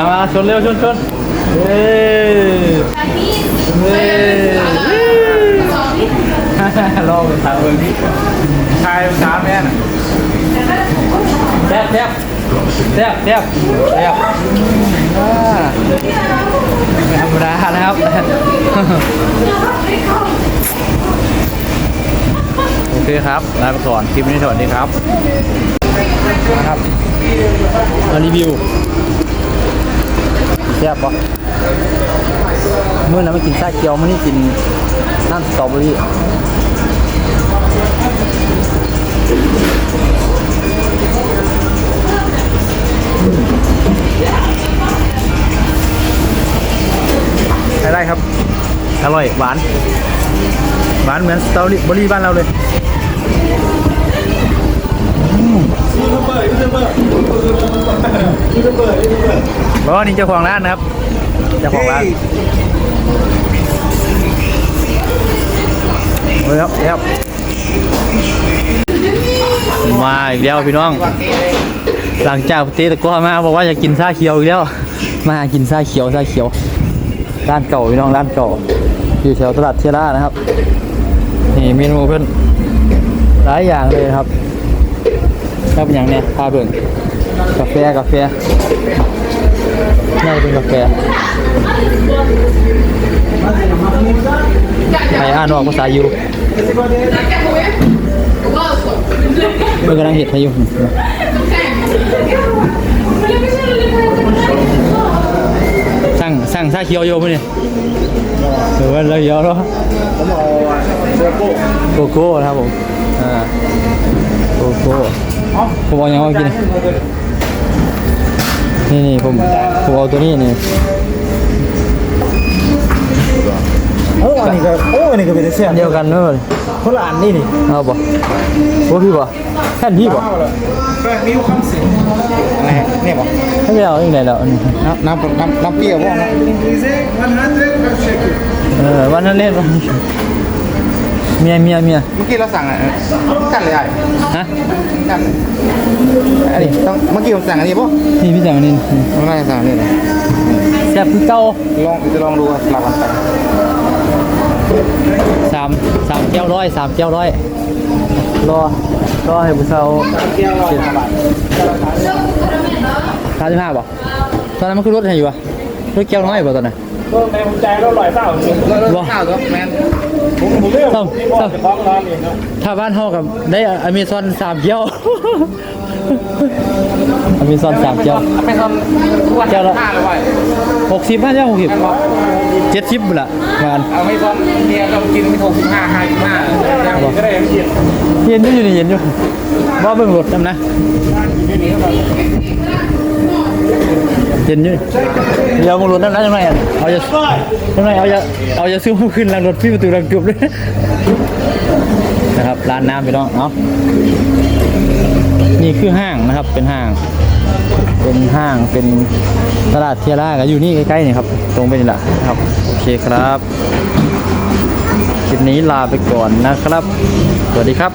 มามาชนเร็วชนชนเฮ้ยเฮ้ยลองไปทางเมืองนี้ชายสามแม่น่ะแทบแทบแทบแทบแทบไม่ธรรมดานะครับโอเคครับลาไปก่อนคลิปนี้สวัสดีครับนะครับมารีวิว แซ่บปะเมื่อนั้นไม่กินชาเกียวไม่ได้กินน้ำสตรอเบอรี่ใช้ได้ครับ อร่อย หวาน หวานเหมือนสตรอเบอรี่บ้านเราเลยบอ กว่านี่เจ้าของร้านนะครับเจ้าของร้านเฮ้ยครับเฮ้ยครับมาอีกแล้วพี่น้อง หลังจากตีตะกร้อมาบอกว่าจะกินชาเขียวอีกแล้ว มากินชาเขียวชาเขียว ร้านเก่าพี่น้องร้านเก่า อยู่แถวตลาดเทียร่านะครับ นี่เมนูเพื่อนหลายอย่างเลยครับชอบอย่างเนี้ยพาเบิ่งกาแฟกาแฟ น่าจะเป็นกาแฟใครอ่านออกภาษายูเมื่อกำลังเห็ดให้อยู่สั่งสั่งชาเขียวโยมเนี่ยหรือว่าเราเยอะแล้วผมเอาโกโก้โกโก้นะครับผมอ่าโกโก้ผมเอาอย่างว่ากิน นี่นี่ผมผมเอาตัวนี้นี่เอออันนี้ก็โอ้อันนี้ก็เป็นเสียงเดียวกันเนอะคนละอันนี่นี่เอาบ่ว่าพี่บ่แค่นพี่บ่แป้งมีความเสียงอะไรเนี่ยบอกให้เราอย่างไรแล้วอันนี้น้ำน้ำน้ำน้ำเปรี้ยวบ้างนะเออวันนั้นเล่นเมียเมียเมียเมื่อกี้เราสั่งอะไรกันเลยไอ้ฮะ กัน อันนี้ต้องเมื่อกี้ผมสั่งอันนี้ป่ะนี่พี่จังอันนี้ไม่ได้สั่งอันนี้เลยแซ่บคือเก่าลองจะลองดูสลับกันไปสามสามแก้วร้อยสามแก้วร้อยรอรอให้ผู้สาวเกี่ยวร้อยบาทสามสิบห้าบ่ตอนนั้นมันคือรถให้อยู่วะรถแก้วน้อยบ่ตอนนั้นเพิ่มในภูมิใจเราลอยเต้าจริงแล้วข้าวก็แมน ผมผมเลือกต้องที่บอกจะฟ้องร้อนเองเนาะถ้าบ้านเฮากับได้อเมซอนสามเกี้ยว อเมซอนสามเกี้ยวไม่ทำวันเกี่ยวละ ห้าเลยว่ะหกสิบห้าเจ้าหกสิบเจ็ดสิบบุละงานเอาไม่ทำเนี่ยเรากินไม่ถูกสิบห้าห้าสิบห้าอย่างนี้ก็ได้เย็นเย็นอยู่นี่เย็นอยู่ว่าเบิ่งรถนำนะเย็นอ ยู่เดี๋ยวมึงรถนำนะจังไงอะเอาจะจังไงเอาจะเอาจะซื้อขึ้นหลังรถพี่ประตูหลังเกือบเลยนะครับร้านน้ำไปน้องเนาะนี่คือห้างนะครับเป็นห้าง เป็นห้างเป็นตลาดเทียร่าก็อยู่นี่ใกล้ๆนี่ครับ ตรงไปนี่แหละครับโอเคครับคลิปนี้ลาไปก่อนนะครับ สวัสดีครับ